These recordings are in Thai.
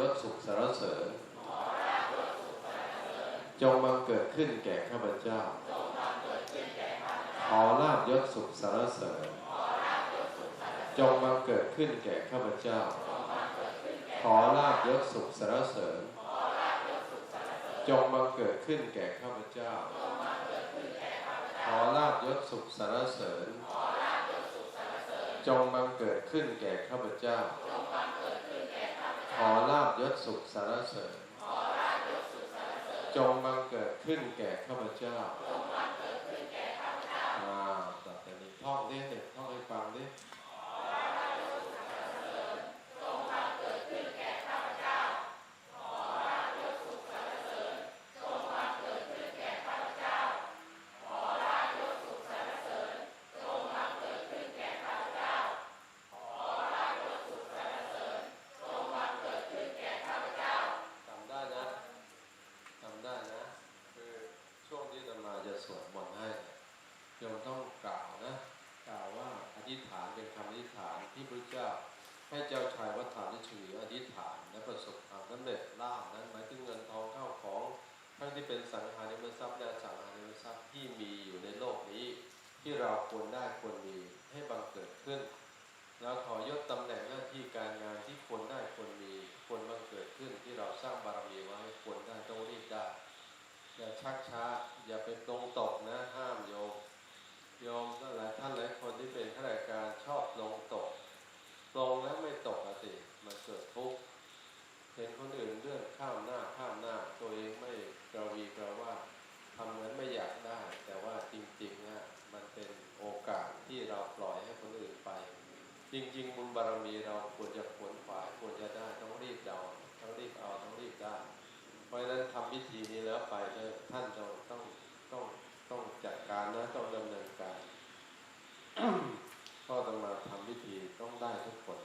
ยศสุขสารเสริญ จงบังเกิดขึ้นแก่ข้าพเจ้า ขอลาบยศสุขสารเสริญ จงบังเกิดขึ้นแก่ข้าพเจ้า ขอลาบยศสุขสารเสริญ จงบังเกิดขึ้นแก่ข้าพเจ้า ขอลาบยศสุขสารเสริญ จงบังเกิดขึ้นแก่ข้าพเจ้า อลาบยศสุขสารเสริญจงบังเกิดขึ้นแก่ข้าพเจ้าอ่าต่อไปนี้ท่องดิเด็กท่องให้ฟังดิ จำได้นะจำได้นะ คือช่วงที่จะมาจะสวดมนต์ให้โยมต้องกล่าวนะ กล่าวว่าอธิษฐานเป็นคำอธิษฐานที่พระเจ้าายวัฏฐานิชวีอธิษฐาน และประสบความสำเร็จลาภนั้นหมายถึงเงินทองเข้าของทั้งที่เป็นสังหาริมทรัพย์และสังหาริมทรัพย์ที่มีอยู่ในโลกนี้ ที่เราควรได้ควรมีให้บังเกิดขึ้นแล้วขอยกตำแหน่งหน้าที่การงานที่ควรได้ควรมีควรบังเกิดขึ้นที่เราสร้างบารมีไว้ควรได้ต้องรีบได้อย่าชักช้าอย่าไปตรงตกนะห้ามโยมโยมหลายท่านหลายคนที่เป็นข้าราชการชอบลงตก ลงแล้วไม่ตกอะสิมันเกิดทุกข์เห็นคนอื่นเลื่อนข้ามหน้าข้ามหน้า ตัวเองไม่กระวีกระว่าทำเหมือนไม่อยากได้ แต่ว่าจริงๆนะมันเป็นโอกาสที่เราปล่อยให้คนอื่นไป จริง ๆ บุญบารมีเราควรจะขวนขวายควรจะได้ต้องรีบเดาต้องรีบเอาต้องรีบได้ เพราะฉะนั้นทำพิธีนี้แล้วไปเถอะท่านต้องต้องต้องต้องจัดการนะต้องดำเนินการ ก็ต้องมาทำพิธีต้องได้ทุกคน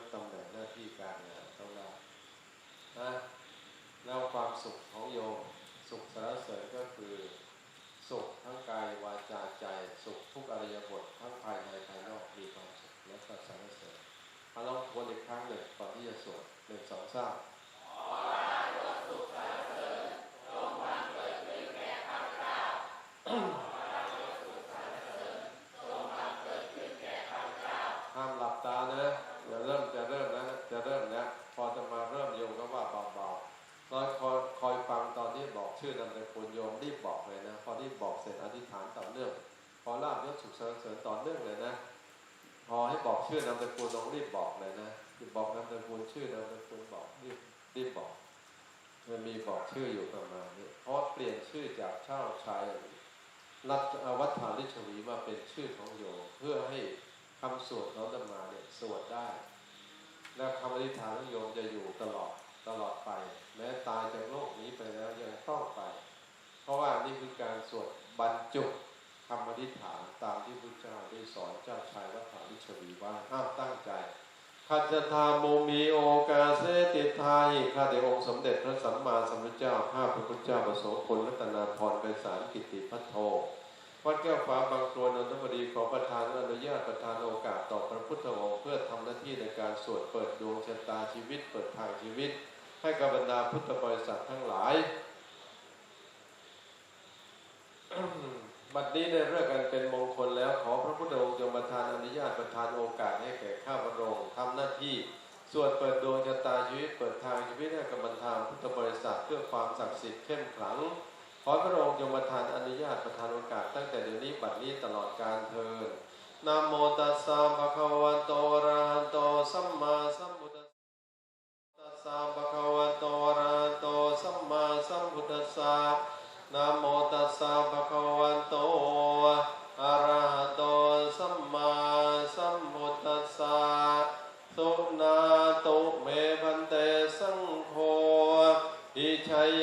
ศตำแหน่งหน้าที่การงานต้องได้นะแล้วความสุขของโยมสุขสารเสริญก็คือสุขทั้งกายวาจาใจ สุขทุกอริยบททั้งภายในภายนอกมีความสุขและก็สรรเสริญมาลองทวนอีกครั้งหนึ่งก่อนที่จะสวดหนึ่งสองสาม ห้ามหลับตานะอย่าเริ่มจะเริ่มนะจะเริ่มนะพอจะมาเริ่มโยมก็ว่าเบาๆตอนคอยคอยฟังตอนที่บอกชื่อนามสกุลโยมรีบบอกเลยนะ พอรีบบอกเสร็จอธิษฐานต่อเนื่องพอลาบยศสุขสรรเสริญต่อเนื่องเลยนะ พอให้บอก ชื่อนามสกุลต้องรีบบอกเลยนะรีบบอกนามสกุลชื่อนามสกุลบอกรีบรีบบอก มันมีบอกชื่ออยู่ประมาณนี้เพราะเปลี่ยนชื่อจากเช่าชายรัตวัฏฐานิชวีมาเป็นชื่อของโยมเพื่อให้คำสวดน้อมนำมาเนี่ยสวดได้ และคำอธิษฐานของโยมจะอยู่ตลอดตลอดไป แม้ตายจากโลกนี้ไปแล้วยังต้องไป เพราะว่านี่คือการสวดบรรจุ คำอธิษฐานตามที่พระเจ้าได้สอนเจ้าชายวัฏฐานิชวีว่าห้ามตั้งใจขัจธาโมมีโอกาเสติทาหิข้าแต่องค์สมเด็จพระสัมมาสัมพุทธเจ้าข้าพระพุทธเจ้าประสงค์ผลรัตนาพรไปสารกิติพัทโทวัดแก้วฟ้าบางตัวนนทบดีขอประทานอนุญาตประทานโอกาสต่อพระพุทธองค์เพื่อทำหน้าที่ในการสวดเปิดดวงชะตาชีวิตเปิดทางชีวิต ให้กับบรรดาพุทธบริษัททั้งหลาย บัดนี้ได้เรื่องกันเป็นมงคลแล้วขอพระพุทธองค์จงประทานอนุญาตประทานโอกาสให้แก่ข้าพระองค์ทำหน้าที่สวดเปิดดวงชะตาชีวิตเปิดทางชีวิตให้กับบรรดาพุทธบริษัทเพื่อความศักดิ์สิทธิ์เข้มขลังขอพระองค์จงประทานอนุญาตประทานโอกาสตั้งแต่เดี๋ยวนี้บัดนี้ตลอดการเทินนะโมตัสสะภะคะวะโตอะระหะโตสัมมาสัมพุทธัสสะภะคะวะโตอะระหะโตสัมมาสัมพุทธัสสะนะโม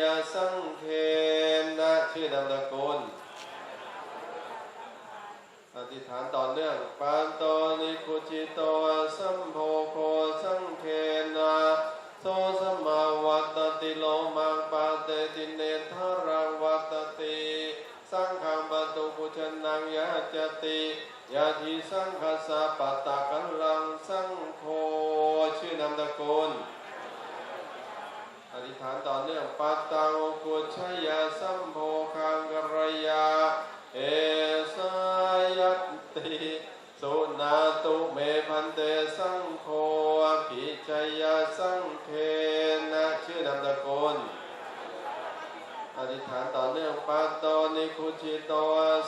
ยสังเคนนะชื่อนามสกุลอธิษฐานต่อเนื่องปานโตนิคุจิโตสัมโพโคสังเคนะโสสมาวัตติโลมังปาเตติเนทารังวัตติสังฆังปตุปุชนังยะจติยาทิสังฆสสะปะตะกัลลังสังโฆชื่อนามสกุล อธิษฐานต่อเนื่องปัตตังกุชยาสัมโภคังกรยา เอสายัตติสุนาตุเมพันเตสังโฆปิจยาสังเคนะชื่อนามตะโกนอธิษฐานต่อเนื่องปัตโตนิคุชิโต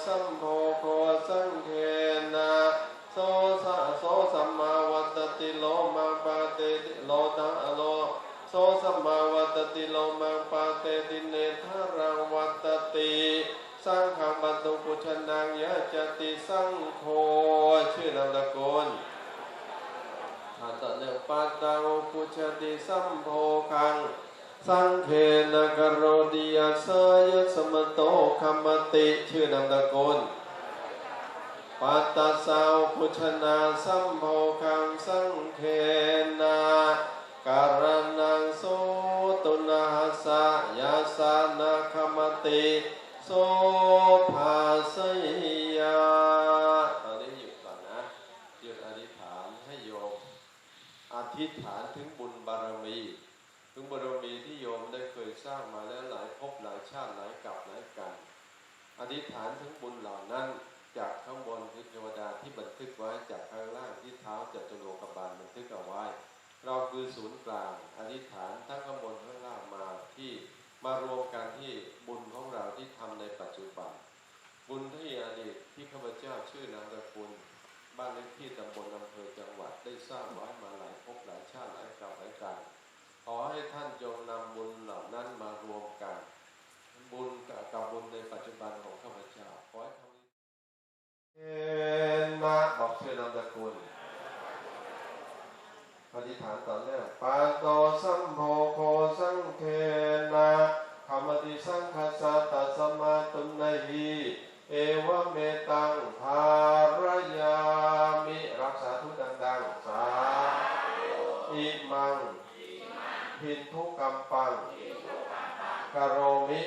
สัมโภโคสังเคนะโสสะโสสัมมาวัตติโลมาปาเตติโลตังอโล สสมาวัตติโลมังปาเตติเนทารังวัตติสังฆังบันตุปุชนังยะจติสังโฆชื่อนามตะโกนทานต่อเนืปาตังปุชติสัมโพคัง สังเคนะกโรดิยัสสยสมโตคัมมติชื่อนามตะโกนปัตตาสาวพุชนาสัมโภคังสังเคนา การนังโสตุนาสะยาสานาคมติโสภาสยาตอนนี้หยุดก่อนนะหยุดอธิษฐานให้โยมอธิษฐานถึงบุญบารมี ถึงบารมีที่โยมได้เคยสร้างมาแล้วหลายภพหลายชาติหลายกับหลายกันอธิษฐานถึงบุญเหล่านั้นจากข้างบนคือเทวดาที่บันทึกไว้จากข้างล่างที่เท้าจัตุโลกบาลบันทึกเอาไว้ เราคือศูนย์กลางอธิษฐานทั้งข้างบนข้างล่างมาที่มารวมกันที่บุญของเราที่ทำในปัจจุบัน บุญที่อดีตที่ข้าพเจ้าชื่อนามสกุลบ้านเลขที่ตำบลอำเภอจังหวัดได้สร้างไว้มาหลายภพหลายชาติหลายกับหลายกันขอให้ท่านจงนำบุญเหล่านั้นมารวมกัน บุญกับบุญในปัจจุบันของข้าพเจ้าขอให้ทำเอนมาบอกชื่อนามสกุล อธิษฐานต่อเนื่องปาโตสัมโภโคสังเคนะขมติสังคสะตัสมาตุนหีเอวเมตังภารยามิรักษาทุกดังๆสาอิมังพินทุกัมปังกโรมิ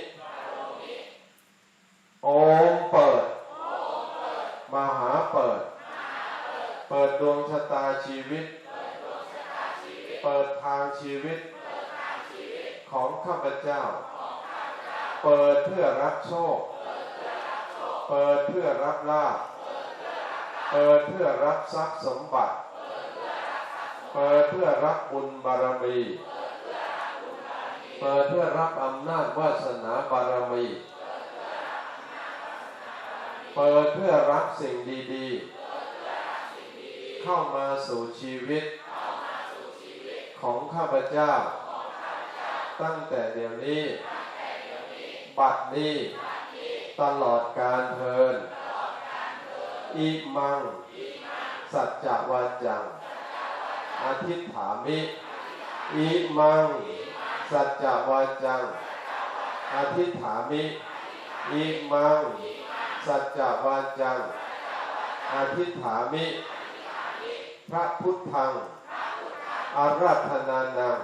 โอมเปิด มหาเปิด เปิดดวงชะตาชีวิต ชีวิต ของข้าพเจ้า เปิดเพื่อรับโชค เปิดเพื่อรับลาภเปิดเพื่อรับทรัพย์สมบัติ เปิดเพื่อรับบุญบารมี เปิดเพื่อรับอำนาจวาสนาบารมี เปิดเพื่อรับสิ่งดีๆ เข้ามาสู่ชีวิต ของข้าพเจ้า ตั้งแต่เดี๋ยวนี้ บัดนี้ ตลอดการเทินอิมัง สัจจวาจังอธิษฐามิอิมัง สัจจวาจังอธิษฐามิอิมัง สัจจวาจังอธิษฐามิ พระพุทธัง อาราธนานัง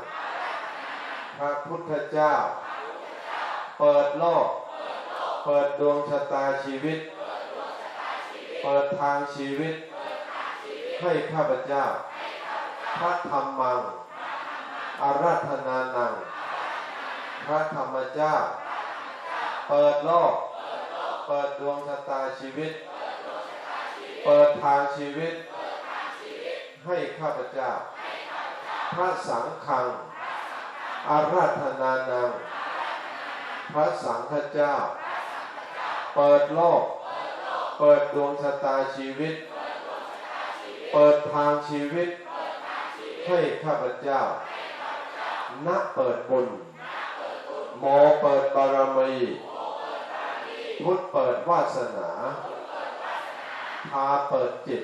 พระพุทธเจ้า เปิดโลก เปิดดวงชะตาชีวิต เปิดทางชีวิต ให้ข้าพเจ้า พระธรรมัง อาราธนานัง พระธรรมเจ้า เปิดโลก เปิดดวงชะตาชีวิต เปิดทางชีวิต ให้ข้าพเจ้า พระสังฆัง อาราธนานัง พระสังฆเจ้า เปิดโลก เปิดดวงชะตาชีวิต เปิดทางชีวิต ให้ข้าพเจ้า ณ เปิดบุญ โมเปิดบารมี พุทธเปิดวาสนา พาเปิดจิต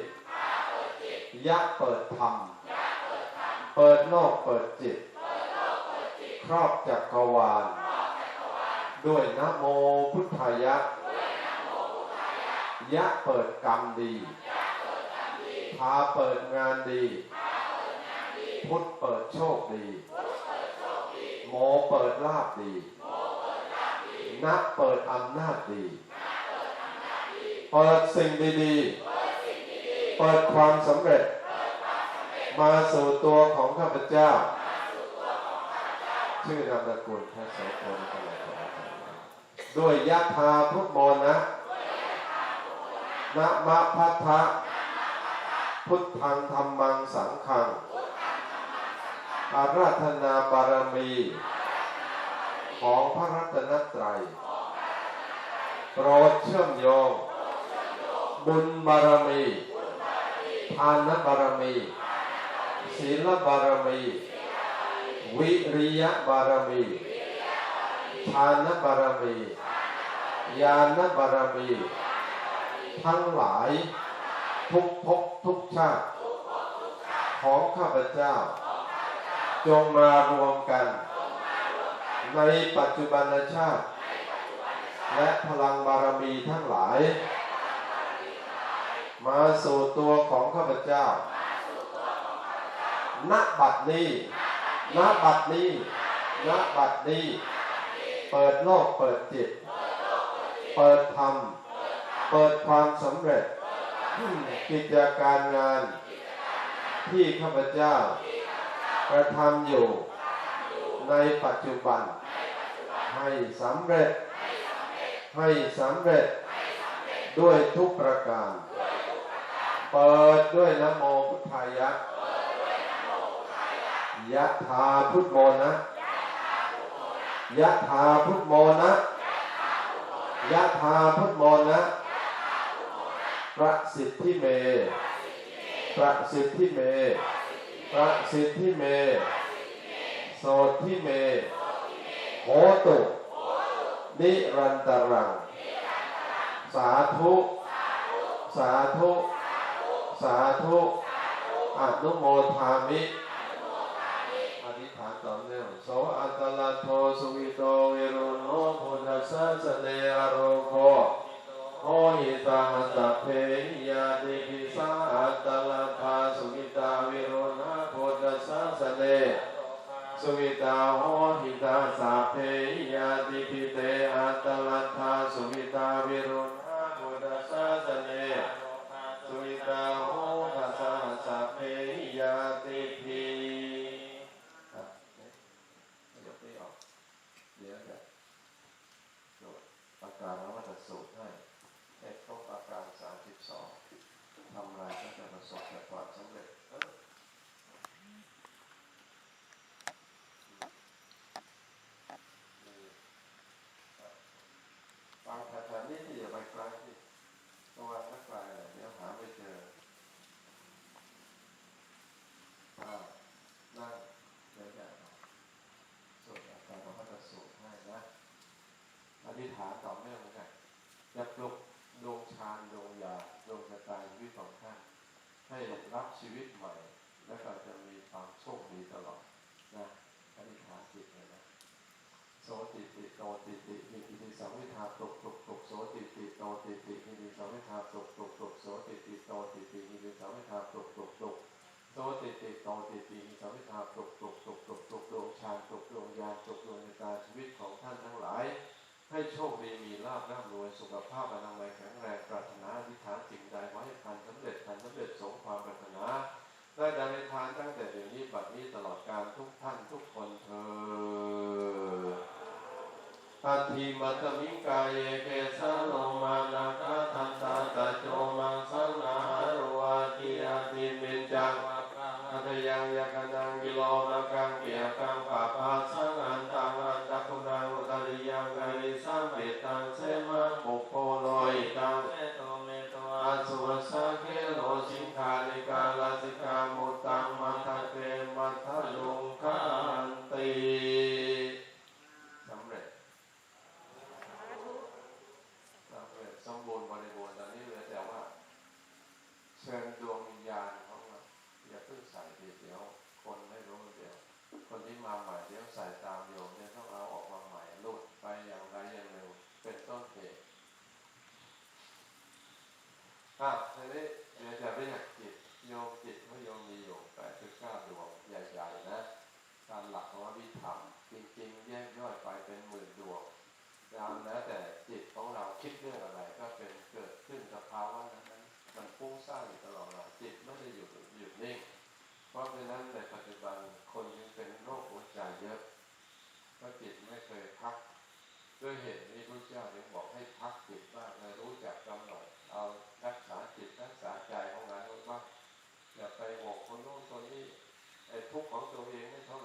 ยะเปิดธรรม เปิดโลกเปิดจิต ครอบจักรวาล ด้วยนะโมพุทธายะ ยะเปิดกรรมดี พาเปิดงานดี พุทธเปิดโชคดี โมเปิดลาบดีนะเปิดอำนาจดี เปิดสิ่งดีๆ เปิดความสำเร็จ มาสู่ตัวของข้าพเจ้า ชื่อนามสกุลพระโสพลตลอดด้วยยะธาพุทโมนะนะมะพัทธะพุทธังธรรมังสังฆัง อาราธนาบารมี ของพระรัตนตรัยโปรดเชื่อมโยง บุญบารมีทานบารมี ศีลบารมี วิริยะบารมีทานบารมีญาณบารมี ทั้งหลายทุกภพทุกชาติของข้าพเจ้า จงมารวมกัน ในปัจจุบันชาติ และพลังบารมีทั้งหลาย มาสู่ตัวของข้าพเจ้า ณบัดนี้ณบัดนี้ณบัดนี้ เปิดโลกเปิดจิต เปิดธรรม เปิดความสำเร็จ กิจการงานที่ข้าพเจ้ากระทำอยู่ในปัจจุบัน ให้สำเร็จ ให้สำเร็จด้วยทุกประการ เปิดด้วยนโมพุทธายะ ยะธาพุทโมนะยะธาพุทโมนะยะธาพุทโมนะประสิทธิเม ประสิทธิเม ประสิทธิเม โสทิเมโหตุนิรันตรัง สาธุ สาธุ สาธุ อนุโมทามิ อธิษฐานต่อเนื่องโสอั ตลาโทสุวิโตวิรุณโนพุทธสสะเตอโรโคโหหิตาหัตเพหิยาติปิสาอัตตลาภาสุวิตาวิรุณพุทธสสะเนสุวิตาโหหิตาสัพเพหิยาติปิเตอัตตลัทธาสุวิตาวิรุณพุทธสสะเน สุวิตาโหทัสสะสัพเพหิยาติพีครับยกนี้ออกเดี๋ยวจะโดดอาการแล้วว่าจะสูตรให้ให้ครบอาการสามสิบสองทำอะไรก็จะประสบแต่ความสำเร็จเออนี่ครับฟังแถวๆนี้ที่อย่าไปไกลที่ ตัวถ้าไกลเนี่ยเดี๋ยวหาไม่เจออ่านั่งเดี๋ยวจะสูตรอาการเราก็จะสูตรให้นะ อธิษฐาน ต่อเนื่องนกันจะปลุกดวงฌานดวงยาดวงชะตาชีวิตของท่านให้รับชีวิตใหม่ และก็จะมีความโชคดีตลอดนะอธิษฐานจิตเลยนะโสติติโตติติหิติติสัมวิทาตกตกตกโสติติโตติติหิติสัมวิทาตกตกตกโสติติโตติ สุขภาพอนามัยแข็งแรงปรารถนาอธิษฐานสิ่งใดขอให้พันสำเร็จพันสำเร็จสมความปรารถนาได้ดังในทานตั้งแต่เดี๋ยวนี้บัดนี้ตลอดการทุกท่านทุกคนเธออาทิมัตมิกายเกสะโลมา ครับทีนี้เดี๋ยวจะเรียกจิตโยกจิตพระโยมมีอยู่แปดสิบเก้าดวงใหญ่ๆนะตามหลักของวิธรรมจริง ๆ แยกย่อยไปเป็นหมื่นดวงตามแล้วแต่จิตของเราคิดเรื่องอะไรก็เป็นเกิดขึ้นสภาวะนั้นมันฟุ้งซ่านอยู่ตลอดเวาจิตไม่ได้หยุดหยุดนิ่งเพราะฉะนั้นในปัจจุบันคนยังเป็นโรคหัวใจเยอะเพราะจิตไม่เคยพักด้วยเหตุนี้พระเจ้าถึงบอกให้พักจิตบ้าง ทุกข์ของตัวเองให้เขา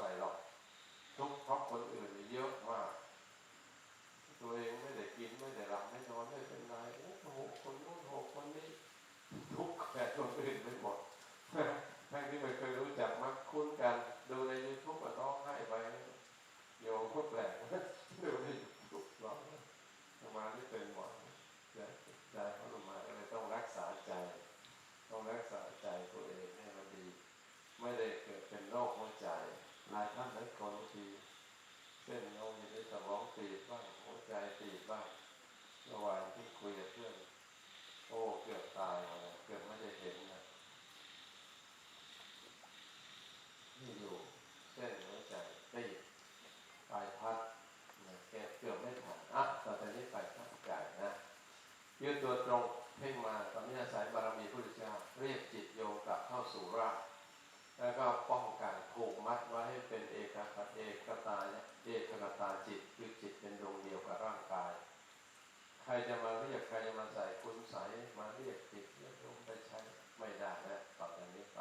รจะมาเรียกใครจะมาใส่คุณใสยมาเรียกจิตเรียกลมไปใช้ไม่ได้นะต่อจากนี้ไป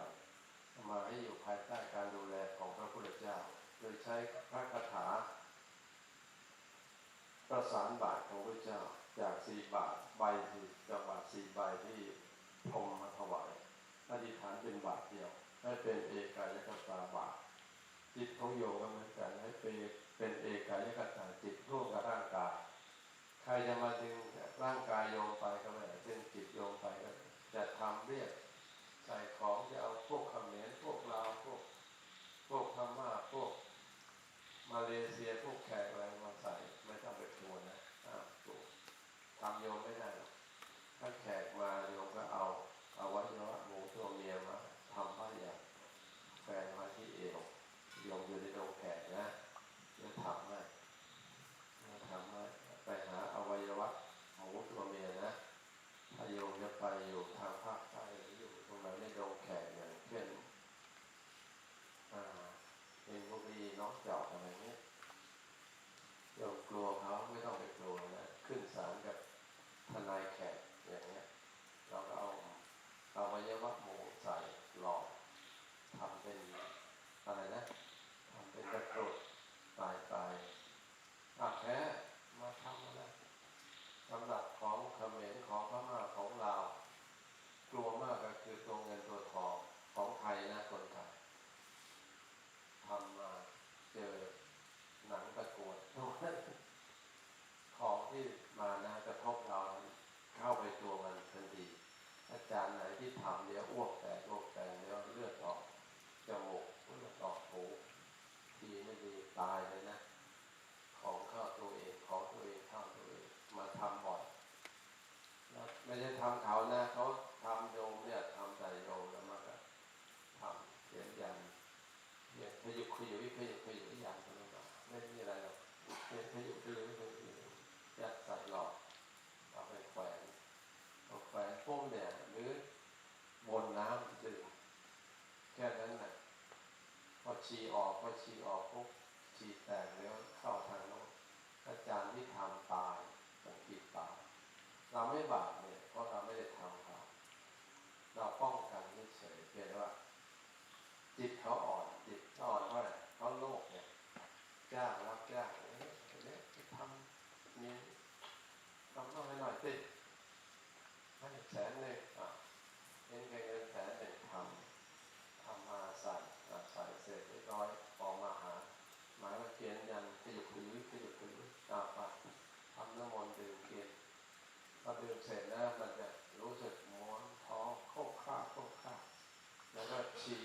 มาให้อยู่ภายใต้การดูแลของพระพุทธเจ้า โดยใช้พระคาถา ประสานบาทของพระเจ้า จากสี่บาทใบที่จากบาทสี่ใบที่พรมมาถวายอธิษฐานเป็นบาทเดียว ให้เป็นเอกายกตาบาทจิตของโยมก็เหมือนกันให้เป็นเป็นเอกายกตาจิตร่วมกับร่างกายใครจะมาดึง ร่างกายโยมไปก็ไม่ได้ดึงจิตโยมไปก็จะทำเรียกใส่ของจะเอาพวกเขมรพวกลาวพวก พวกพม่าพวก มาเลเซียพวกแขกอะไรมาใส่ไม่ต้องไปกลัวนะอ่าตัวทำโยมไม่ได้ถ้าแขกมาโยมก็เอาเอาวัยวะหมูตัวเมียมาทำผ้าอย่างแฟนมาที่เอวโยมอยู่ในโรงแขกนะทำให้จะทำให้ไปหาอวัยวะหมูตัวเมียนะถ้าโยมจะ ไปอยู่ทางภาคใต้หรืออยู่ตรงไหนในโรงแขกอย่างเช่นอ่า เป็นบุรีน้องจอกอะไรเงี้ยโยมกลัวเขาไม่ต้องไปกลัวนะขึ้นศาลกับทนายแขกอย่างเงี้ย เราก็เอาเอาวัยวะหมูใส่หลอกทำเป็นอะไรนะทำเป็นตะกรุดตายตายอะแพ้มาทำอะไรสำหรับของเขมรของพม่าของลาวกลัวมากก็คือตัวเงินตัวทองของไทยนะคนไทย ทำมาเจอหนังตะกรวด ของที่มานะกระทบเราเข้าไปตัวมันทันทีอาจารย์ไหนที่ทำเดี๋ยวอ้วกแตกอ้วกแตกเดี๋ยวเลือดออกจมูกเลือดออกหูดีไม่ดีตายเลยนะ ของเข้าตัวเองของตัวเองเข้าตัวเองมาทำบ่อยแล้วไม่ใช่ทำเขานะเขาทำโยมเนี่ยทำใส่โยมแล้วมันก็ทำเขียนยัน เนี่ย ขยุกขยุยขยุกขยุยอย่างนั้นหรอกไม่มีอะไรหรอกเนี่ยขยุกขยุยขยุยยัดใส่หลอดเอาไปแขวนเอาแขวนพุ่มเนี่ยหรือบนน้ำดื่มแค่นั้นแหละพอชีออกพอชีออกปุ๊บชีแตกแล้วเข้าทางโน้นอาจารย์ที่ทำตายสังกีตายเราไม่บาปเนี่ยเพราะเราไม่ได้ทำเขาเราป้องกันเฉยเพียงว่า จิตเขาออน ยากรับยากเนี่ยทำมีลองต้องให้หน่อยสิให้แสนหนึ่งอะเงินเงินแสนหนึ่งทำทำมาใส่ใส่เสร็จเรียบร้อยออกมาหา หมายว่าเขียนยันตีถือตีคือตามไปทำน้ำมนต์ดื่มเกียนพอดื่มเสร็จแล้วมันจะรู้สึกม้วนท้องโคกข้าโคกข้าแล้วก็ฉี่